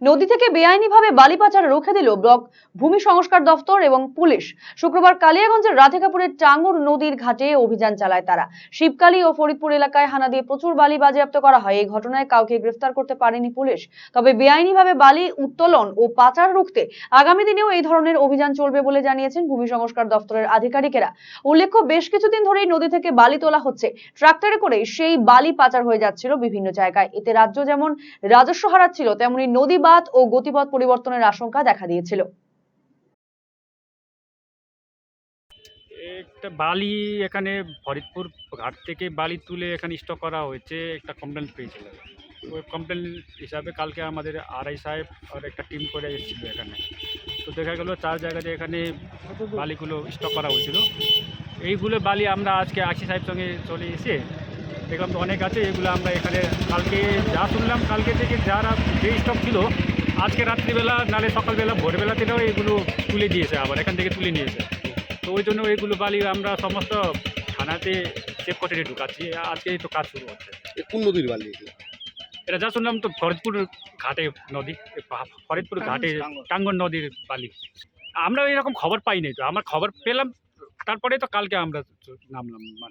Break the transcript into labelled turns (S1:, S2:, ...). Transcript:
S1: নদী থেকে বেআইনিভাবে বালি পাচার রুখে দিল ব্লক ভূমি সংস্কার দফতর এবং পুলিশ। শুক্রবার কালিয়াগঞ্জের রাধিকাপুরের টাঙ্গুর নদীর ঘাটে অভিযান চালায় তারা। শিবকালী ও ফরিদপুর এলাকায় হানা দিয়ে প্রচুর বালি বাজেয়াপ্ত করা হয়। এই ঘটনায় কাউকে গ্রেফতার করতে পারেনি পুলিশ। তবে বেআইনিভাবে বালি উত্তোলন ও পাচার রুখতে আগামী দিনেও এই ধরনের অভিযান চলবে বলে জানিয়েছেন ভূমি সংস্কার দফতরের আধিকারিকেরা। উল্লেখ্য, বেশ কিছুদিন ধরেই নদী থেকে বালি তোলা হচ্ছে। ট্রাক্টরে করে সেই বালি পাচার হয়ে যাচ্ছিল বিভিন্ন জায়গায়। এতে রাজ্য যেমন রাজস্ব হারাচ্ছিল, তেমনি নদী বাঁধ ও গতিপথ পরিবর্তনের আশঙ্কা দেখা দিয়েছিল।
S2: একটা বালি এখানে ফরিদপুর ঘাট থেকে বালি তুলে এখানে স্টক করা হয়েছে, একটা কমপ্লেন পেয়েছিল। ওই কমপ্লেন হিসাবে কালকে আমাদের আরআই সাহেব আর একটা টিম করে এসেছিল এখানে। তো দেখা গেলো চার জায়গাতে এখানে বালিগুলো স্টক করা হয়েছিল। এইগুলো বালি আমরা আজকে আশি সাহেব সঙ্গে চলে এসে দেখলাম তো অনেক আছে, এগুলো আমরা এখানে কালকে যা শুনলাম, কালকে থেকে যারা যে স্টক ছিল আজকে রাত্রিবেলা নালে সকালবেলা ভোরবেলা থেকেও এগুলো তুলে দিয়েছে আবার এখান থেকে তুলে নিয়েছে। তো ওই জন্য এগুলো বালি আমরা সমস্ত থানাতে চেক করে ঢুকাচ্ছি আজকেই তো কাজ শুরু হচ্ছে।
S3: এ কোন নদীর বালি এগুলো?
S2: এটা যা শুনলাম তো ফরিদপুর ঘাটে নদী ফরিদপুর ঘাটে টাঙ্গন নদীর বালি। আমরা এরকম খবর পাইনি তো আমার খবর পেলাম তারপরে তো কালকে আমরা নামলাম